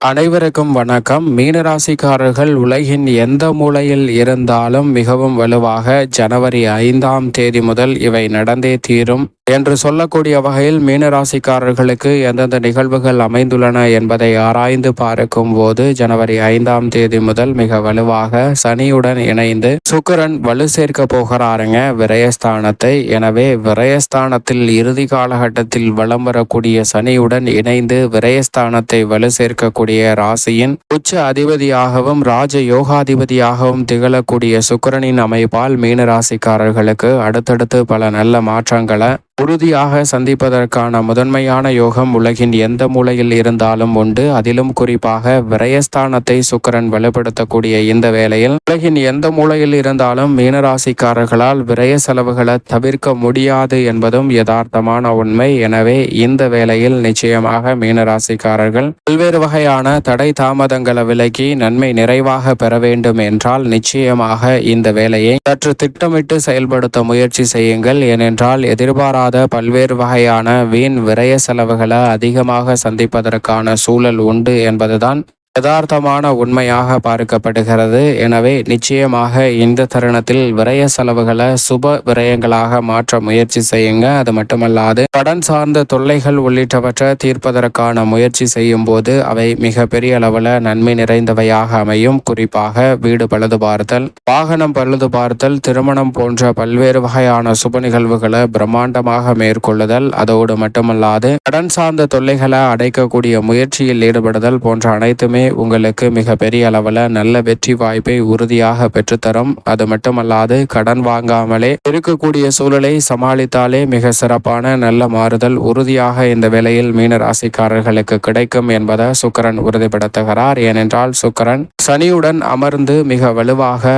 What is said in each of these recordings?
அனைவருக்கும் வணக்கம். மீனராசிக்காரர்கள் உலகின் எந்த மூலையில் இருந்தாலும் மிகவும் வலுவாக ஜனவரி ஐந்தாம் தேதி முதல் இவை நடந்தே தீரும். என்று சொல்லக்கூடிய வகையில் மீனராசிக்காரர்களுக்கு எந்தெந்த நிகழ்வுகள் அமைந்துள்ளன என்பதை ஆராய்ந்து பார்க்கும் போது ஜனவரி ஐந்தாம் தேதி முதல் மிக வலுவாக சனியுடன் இணைந்து சுக்கரன் வலு சேர்க்க போகிறாருங்க. விரயஸ்தானத்தை. எனவே விரயஸ்தானத்தில் இறுதி காலகட்டத்தில் வலம் வரக்கூடிய சனியுடன் இணைந்து விரயஸ்தானத்தை வலு சேர்க்கக்கூடிய ராசியின் உச்ச அதிபதியாகவும் ராஜ யோகாதிபதியாகவும் திகழக்கூடிய சுக்கரனின் அமைப்பால் மீனராசிக்காரர்களுக்கு அடுத்தடுத்து பல நல்ல மாற்றங்களை உறுதியாக சந்திப்பதற்கான முதன்மையான யோகம் உலகின் எந்த மூலையில் இருந்தாலும் உண்டு. அதிலும் குறிப்பாக விரயஸ்தானத்தை சுக்கரன் வலுப்படுத்தக்கூடிய இந்த வேளையில் உலகின் எந்த மூலையில் இருந்தாலும் மீனராசிக்காரர்களால் விரய செலவுகளை தவிர்க்க முடியாது என்பதும் யதார்த்தமான உண்மை. எனவே இந்த வேளையில் நிச்சயமாக மீனராசிக்காரர்கள் பல்வேறு வகையான தடை தாமதங்களை விலக்கி நன்மை நிறைவாக பெற வேண்டும் என்றால் நிச்சயமாக இந்த வேலையை சற்று திட்டமிட்டு செயல்படுத்த முயற்சி செய்யுங்கள். ஏனென்றால் எதிர்பாராத இல்லாத பல்வேறு வகையான வீண் விரய செலவுகளை அதிகமாக சந்திப்பதற்கான சூழல் உண்டு என்பதுதான் யதார்த்தமான உண்மையாக பார்க்கப்படுகிறது. எனவே நிச்சயமாக இந்த தருணத்தில் விரய செலவுகளை சுப விரயங்களாக மாற்ற முயற்சி செய்யுங்க. அது மட்டுமல்லாது கடன் சார்ந்த தொல்லைகள் உள்ளிட்டவற்றை தீர்ப்பதற்கான முயற்சி செய்யும் போது அவை மிக பெரிய அளவில் நன்மை நிறைந்தவையாக அமையும். குறிப்பாக வீடு பழுது பார்த்தல் வாகனம் பழுது பார்த்தல் திருமணம் போன்ற பல்வேறு வகையான சுப நிகழ்வுகளை பிரம்மாண்டமாக மேற்கொள்ளுதல் அதோடு மட்டுமல்லாது கடன் சார்ந்த தொல்லைகளை அடைக்கக்கூடிய முயற்சியில் ஈடுபடுதல் போன்ற அனைத்துமே உங்களுக்கு மிக பெரிய அளவில் நல்ல வெற்றி வாய்ப்பை உறுதியாக பெற்றுத்தரும். அது மட்டுமல்லாது கடன் வாங்காமலே இருக்கக்கூடிய சூழலை சமாளித்தாலே மிக சிறப்பான நல்ல மாறுதல் உறுதியாக இந்த வேளையில் மீன ராசிக்காரர்களுக்கு கிடைக்கும் என்பதை சுக்கரன் உறுதிப்படுத்துகிறார். ஏனென்றால் சுக்கரன் சனியுடன் அமர்ந்து மிக வலுவாக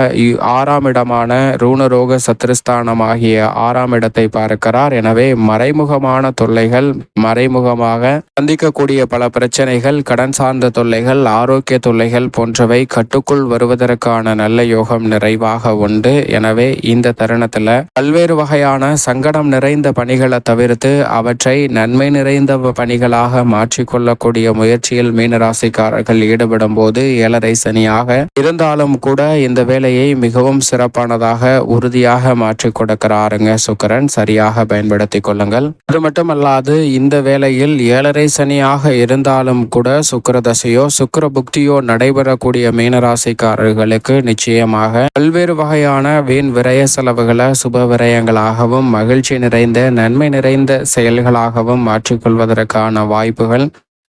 ஆறாம் இடமான ரூணரோக சத்ருஸ்தானமாகிய ஆறாம் இடத்தை பார்க்கிறார். எனவே மறைமுகமான தொல்லைகள் மறைமுகமாக சந்திக்கக்கூடிய பல பிரச்சனைகள் கடன் சார்ந்த தொல்லைகள் ஆரோக்கிய தொல்லைகள் போன்றவை கட்டுக்குள் வருவதற்கான நல்ல யோகம் நிறைவாக உண்டு. எனவே இந்த தருணத்துல பல்வேறு வகையான சங்கடம் நிறைந்த பணிகளை தவிர்த்து அவற்றை நன்மை நிறைந்த பணிகளாக மாற்றிக்கொள்ளக்கூடிய முயற்சியில் மீனராசிக்காரர்கள் ஈடுபடும் போது ஏழரை சனியாக இருந்தாலும் கூட இந்த வேலையை மிகவும் சிறப்பானதாக உறுதியாக மாற்றி கொடுக்கிறாருங்க சுக்கரன். சரியாக பயன்படுத்தி கொள்ளுங்கள். அது மட்டுமல்லாது இந்த வேளையில் ஏழரை சனியாக இருந்தாலும் கூட சுக்கர தசையோ சுக்கர சுக்கர புக்தியோ நடைபெறக்கூடிய மீனராசிக்காரர்களுக்கு நிச்சயமாக பல்வேறு வகையான வீண் விரய செலவுகளை சுப விரயங்களாகவும் மகிழ்ச்சி நிறைந்த நன்மை நிறைந்த செயல்களாகவும் மாற்றிக்கொள்வதற்கான வாய்ப்புகள்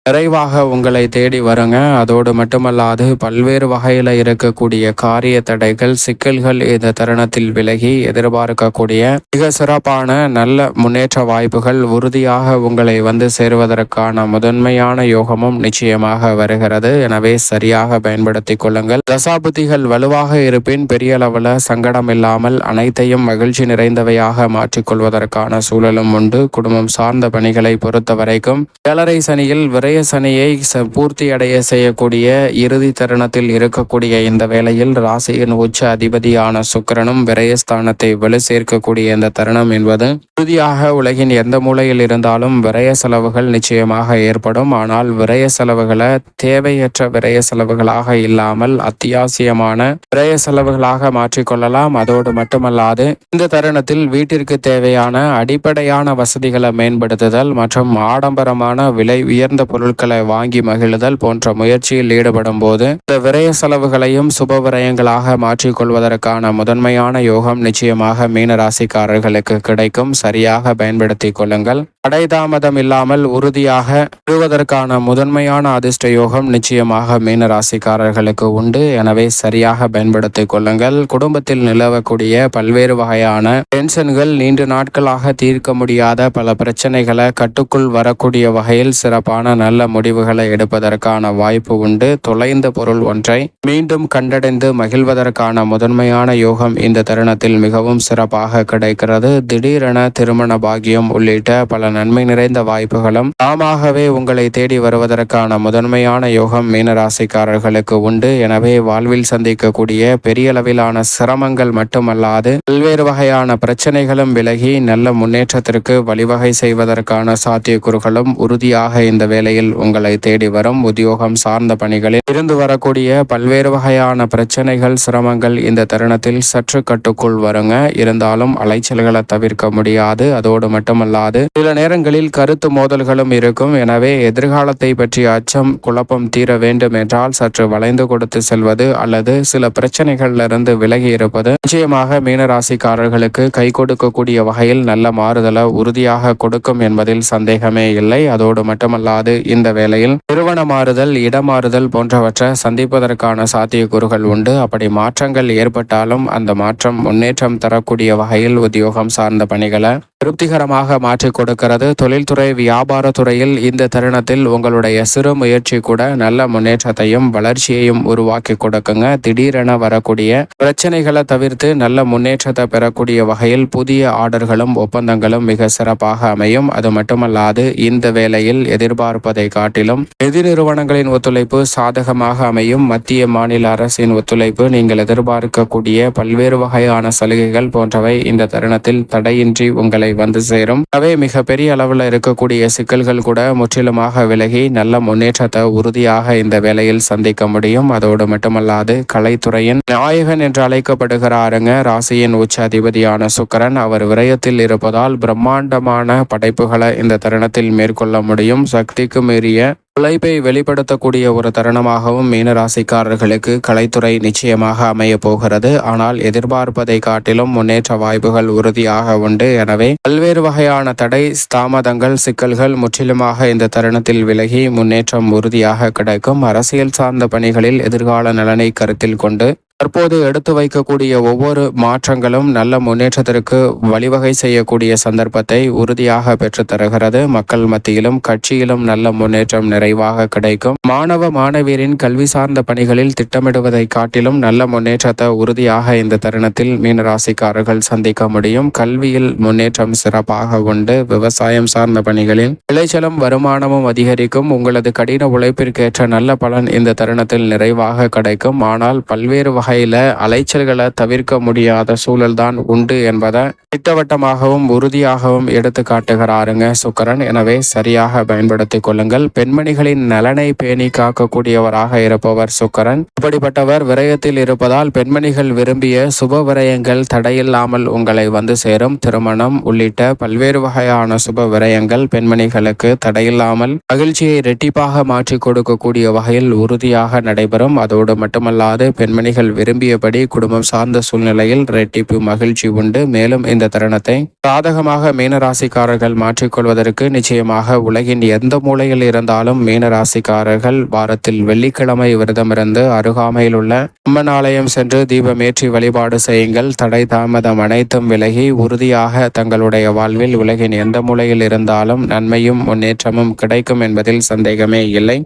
நிறைவாக உங்களை தேடி வருங்க. அதோடு மட்டுமல்லாது பல்வேறு வகையில் இருக்கக்கூடிய காரிய தடைகள் சிக்கல்கள் இந்த தருணத்தில் விலகி எதிர்பார்க்கக்கூடிய மிக சிறப்பான நல்ல முன்னேற்ற வாய்ப்புகள் உறுதியாக உங்களை வந்து சேருவதற்கான முதன்மையான யோகமும் நிச்சயமாக வருகிறது. எனவே சரியாக பயன்படுத்திக் கொள்ளுங்கள். தசாபுத்திகள் வலுவாக இருப்பின் பெரிய அளவில் சங்கடம் இல்லாமல் அனைத்தையும் மகிழ்ச்சி நிறைந்தவையாக மாற்றிக்கொள்வதற்கான சூழலும் உண்டு. குடும்பம் சார்ந்த பணிகளை பொறுத்த வரைக்கும் ஏழரை சனியில் விரை விரய சனியை பூர்த்தி அடைய செய்யக்கூடிய இறுதி தருணத்தில் இருக்கக்கூடிய இந்த வேளையில் ராசியின் உச்ச அதிபதியான சுக்கரனும் விரயஸ்தானத்தை வலு சேர்க்கக்கூடிய இந்த தருணம் என்பது உறுதியாக உலகின் எந்த மூலையில் இருந்தாலும் விரய செலவுகள் நிச்சயமாக ஏற்படும். ஆனால் விரய செலவுகளை தேவையற்ற விரய செலவுகளாக இல்லாமல் அத்தியாவசியமான விரய செலவுகளாக மாற்றிக்கொள்ளலாம். அதோடு மட்டுமல்லாது இந்த தருணத்தில் வீட்டிற்கு தேவையான அடிப்படையான வசதிகளை மேம்படுத்துதல் மற்றும் ஆடம்பரமான விலை உயர்ந்த பொருள் பொருட்களை வாங்கி மகிழுதல் போன்ற முயற்சியில் ஈடுபடும் போது இந்த விரய செலவுகளையும் சுப விரயங்களாக மாற்றிக்கொள்வதற்கான முதன்மையான யோகம் நிச்சயமாக மீன ராசிக்காரர்களுக்கு கிடைக்கும். சரியாக பயன்படுத்தி கொள்ளுங்கள். அடைதாமதம் இல்லாமல் உறுதியாக பெறுவதற்கான முதன்மையான அதிர்ஷ்ட யோகம் நிச்சயமாக மீன ராசிக்காரர்களுக்கு உண்டு. எனவே சரியாக பயன்படுத்திக் கொள்ளுங்கள். குடும்பத்தில் நிலவக்கூடிய பல்வேறு வகையான டென்ஷன்கள் நீண்ட நாட்களாக தீர்க்க முடியாத பல பிரச்சனைகளை கட்டுக்குள் வரக்கூடிய வகையில் சிறப்பான நல்ல முடிவுகளை எடுப்பதற்கான வாய்ப்பு உண்டு. தொலைந்த பொருள் ஒன்றை மீண்டும் கண்டடைந்து மகிழ்வதற்கான முதன்மையான யோகம் இந்த தருணத்தில் மிகவும் சிறப்பாக கிடைக்கிறது. திடீரென திருமண பாகியம் உள்ளிட்ட பல நன்மை நிறைந்த வாய்ப்புகளும் தாமாகவே உங்களை தேடி வருவதற்கான முதன்மையான யோகம் மீனராசிக்காரர்களுக்கு உண்டு. எனவே வாழ்வில் சந்திக்கக்கூடிய பெரிய அளவிலான சிரமங்கள் மட்டுமல்லாது பல்வேறு வகையான பிரச்சனைகளும் விலகி நல்ல முன்னேற்றத்திற்கு வழிவகை செய்வதற்கான சாத்தியக்கூறுகளும் உறுதியாக இந்த வேளையில் வகையில் உங்களை தேடி வரும் உத்தியோகம் சார்ந்த பணிகளில் இருந்து வரக்கூடிய பல்வேறு வகையான பிரச்சனைகள் சிரமங்கள் இந்த தருணத்தில் சற்று கட்டுக்குள் வருங்க. இருந்தாலும் அலைச்சல்களை தவிர்க்க முடியாது. அதோடு மட்டுமல்லாது சில நேரங்களில் கருத்து மோதல்களும் இருக்கும். எனவே எதிர்காலத்தை பற்றிய அச்சம் குழப்பம் தீர வேண்டும் என்றால் சற்று வளைந்து கொடுத்து செல்வது அல்லது சில பிரச்சனைகளிலிருந்து விலகி இருப்பது நிச்சயமாக மீனராசிக்காரர்களுக்கு கை கொடுக்கக்கூடிய வகையில் நல்ல மாறுதலை உறுதியாக கொடுக்கும் என்பதில் சந்தேகமே இல்லை. அதோடு மட்டுமல்லாது இந்த வேளையில் நிறுவன மாறுதல் இடமாறுதல் போன்றவற்றை சந்திப்பதற்கான சாத்தியக்கூறுகள் உண்டு. அப்படி மாற்றங்கள் ஏற்பட்டாலும் அந்த மாற்றம் முன்னேற்றம் தரக்கூடிய வகையில் உத்தியோகம் சார்ந்த பணிகளை திருப்திகரமாக மாற்றிக் கொடுக்கிறது. தொழில்துறை வியாபார துறையில் இந்த தருணத்தில் உங்களுடைய சிறு முயற்சி கூட நல்ல முன்னேற்றத்தையும் வளர்ச்சியையும் உருவாக்கி கொடுக்குங்க. திடீரென வரக்கூடிய பிரச்சனைகளை தவிர்த்து நல்ல முன்னேற்றத்தை பெறக்கூடிய வகையில் புதிய ஆர்டர்களும் ஒப்பந்தங்களும் மிக சிறப்பாக அமையும். அது மட்டுமல்லாது இந்த வேளையில் எதிர்பார்ப்பதை காட்டிலும் எதிர் நிறுவனங்களின் ஒத்துழைப்பு சாதகமாக அமையும். மத்திய மாநில அரசின் ஒத்துழைப்பு நீங்கள் எதிர்பார்க்கக்கூடிய பல்வேறு வகையான சலுகைகள் போன்றவை இந்த தருணத்தில் தடையின்றி உங்களை வந்து சேரும். அவை மிக பெரிய அளவில் இருக்கக்கூடிய சிக்கல்கள் கூட முற்றிலுமாக விலகி நல்ல முன்னேற்றத்தை உறுதியாக இந்த வேலையில் சந்திக்க முடியும். அதோடு மட்டுமல்லாது கலைத்துறையின் நாயகன் என்று அழைக்கப்படுகிறாருங்க ராசியின் உச்ச அதிபதியான சுக்கரன் அவர் விரயத்தில் இருப்பதால் பிரம்மாண்டமான படைப்புகளை இந்த தருணத்தில் மேற்கொள்ள முடியும். சக்திக்கு மீறிய உழைப்பை வெளிப்படுத்தக்கூடிய ஒரு தருணமாகவும் மீனராசிக்காரர்களுக்கு கலைத்துறை நிச்சயமாக அமைய போகிறது. ஆனால் எதிர்பார்ப்பதை காட்டிலும் முன்னேற்ற வாய்ப்புகள் உறுதியாக உண்டு. எனவே பல்வேறு வகையான தடை தாமதங்கள் சிக்கல்கள் முற்றிலுமாக இந்த தருணத்தில் விலகி முன்னேற்றம் உறுதியாக கிடைக்கும். அரசியல் சார்ந்த பணிகளில் எதிர்கால நலனை கருத்தில் கொண்டு தற்போது எடுத்து வைக்கக்கூடிய ஒவ்வொரு மாற்றங்களும் நல்ல முன்னேற்றத்திற்கு வழிவகை செய்யக்கூடிய சந்தர்ப்பத்தை உறுதியாக பெற்றுத்தருகிறது மக்கள் மத்தியிலும் கட்சியிலும் நல்ல முன்னேற்றம் நிறைவாக கிடைக்கும். மாணவ மாணவியரின் கல்வி சார்ந்த பணிகளில் திட்டமிடுவதை காட்டிலும் நல்ல முன்னேற்றத்தை உறுதியாக இந்த தருணத்தில் மீனராசிக்காரர்கள் சந்திக்க முடியும். கல்வியில் முன்னேற்றம் சிறப்பாக உண்டு. விவசாயம் சார்ந்த பணிகளில் விளைச்சலும் வருமானமும் அதிகரிக்கும். உங்களது கடின உழைப்பிற்கேற்ற நல்ல பலன் இந்த தருணத்தில் நிறைவாக கிடைக்கும். ஆனால் பல்வேறு வகையில் அலைச்சல்களை தவிர்க்க முடியாத சூழல் தான் உண்டு என்பதை திட்டவட்டமாகவும் உறுதியாகவும் எடுத்து காட்டுகிறாருங்க சுக்கரன். எனவே சரியாக பயன்படுத்திக் கொள்ளுங்கள். பெண்மணிகளின் நலனை பேணி காக்கக்கூடியவராக இருப்பவர் சுக்கரன். இப்படிப்பட்டவர் விரயத்தில் இருப்பதால் பெண்மணிகள் விரும்பிய சுப விரயங்கள் தடையில்லாமல் உங்களை வந்து சேரும். திருமணம் உள்ளிட்ட பல்வேறு வகையான சுப விரயங்கள் பெண்மணிகளுக்கு தடையில்லாமல் மகிழ்ச்சியை இரட்டிப்பாக மாற்றி கொடுக்கக்கூடிய வகையில் உறுதியாக நடைபெறும். அதோடு மட்டுமல்லாது பெண்மணிகள் விரும்பியபடி குடும்பம் சார்ந்த சூழ்நிலையில் ரெட்டிப்பு மகிழ்ச்சி உண்டு. மேலும் இந்த தருணத்தை சாதகமாக மீனராசிக்காரர்கள் மாற்றிக்கொள்வதற்கு நிச்சயமாக உலகின் எந்த மூலையில் இருந்தாலும் மீனராசிக்காரர்கள் வாரத்தில் வெள்ளிக்கிழமை விரதமிருந்து அருகாமையில் உள்ள அம்மன் ஆலயம் சென்று தீபமேற்றி வழிபாடு செய்யுங்கள். தடை தாமதம் அனைத்தும் விலகி உறுதியாக தங்களுடைய வாழ்வில் உலகின் எந்த மூலையில் இருந்தாலும் நன்மையும் முன்னேற்றமும் கிடைக்கும் என்பதில் சந்தேகமே இல்லை.